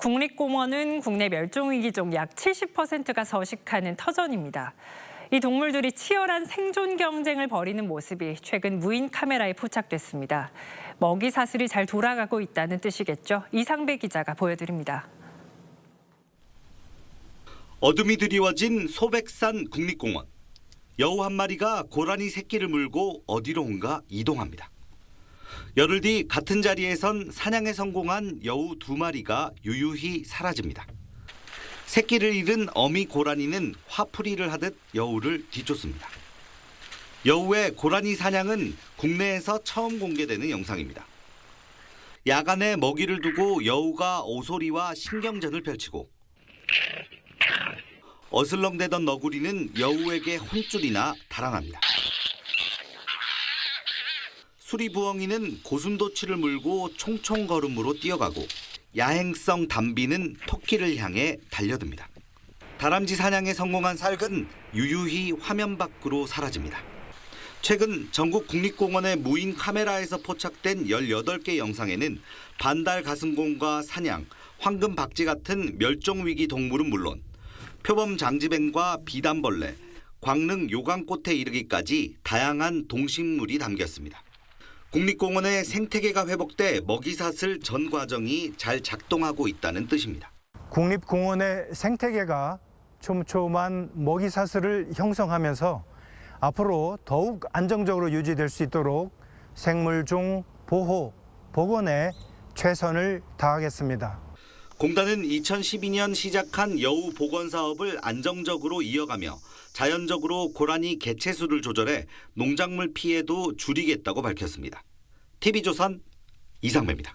국립공원은 국내 멸종위기종 약 70%가 서식하는 터전입니다. 이 동물들이 치열한 생존 경쟁을 벌이는 모습이 최근 무인 카메라에 포착됐습니다. 먹이 사슬이 잘 돌아가고 있다는 뜻이겠죠. 이상배 기자가 보여드립니다. 어둠이 드리워진 소백산 국립공원. 여우 한 마리가 고라니 새끼를 물고 어디로인가 이동합니다. 열흘 뒤 같은 자리에선 사냥에 성공한 여우 두 마리가 유유히 사라집니다. 새끼를 잃은 어미 고라니는 화풀이를 하듯 여우를 뒤쫓습니다. 여우의 고라니 사냥은 국내에서 처음 공개되는 영상입니다. 야간에 먹이를 두고 여우가 오소리와 신경전을 펼치고 어슬렁대던 너구리는 여우에게 혼쭐이나 달아납니다. 수리부엉이는 고슴도치를 물고 총총 걸음으로 뛰어가고 야행성 담비는 토끼를 향해 달려듭니다. 다람쥐 사냥에 성공한 살은 유유히 화면 밖으로 사라집니다. 최근 전국 국립공원의 무인 카메라에서 포착된 18개 영상에는 반달 가슴곰과 사냥, 황금 박쥐 같은 멸종위기 동물은 물론 표범 장지뱀과 비단벌레, 광릉 요강꽃에 이르기까지 다양한 동식물이 담겼습니다. 국립공원의 생태계가 회복돼 먹이사슬 전 과정이 잘 작동하고 있다는 뜻입니다. 국립공원의 생태계가 촘촘한 먹이사슬을 형성하면서 앞으로 더욱 안정적으로 유지될 수 있도록 생물종 보호, 복원에 최선을 다하겠습니다. 공단은 2012년 시작한 여우 복원 사업을 안정적으로 이어가며 자연적으로 고라니 개체수를 조절해 농작물 피해도 줄이겠다고 밝혔습니다. TV조선 이상배입니다.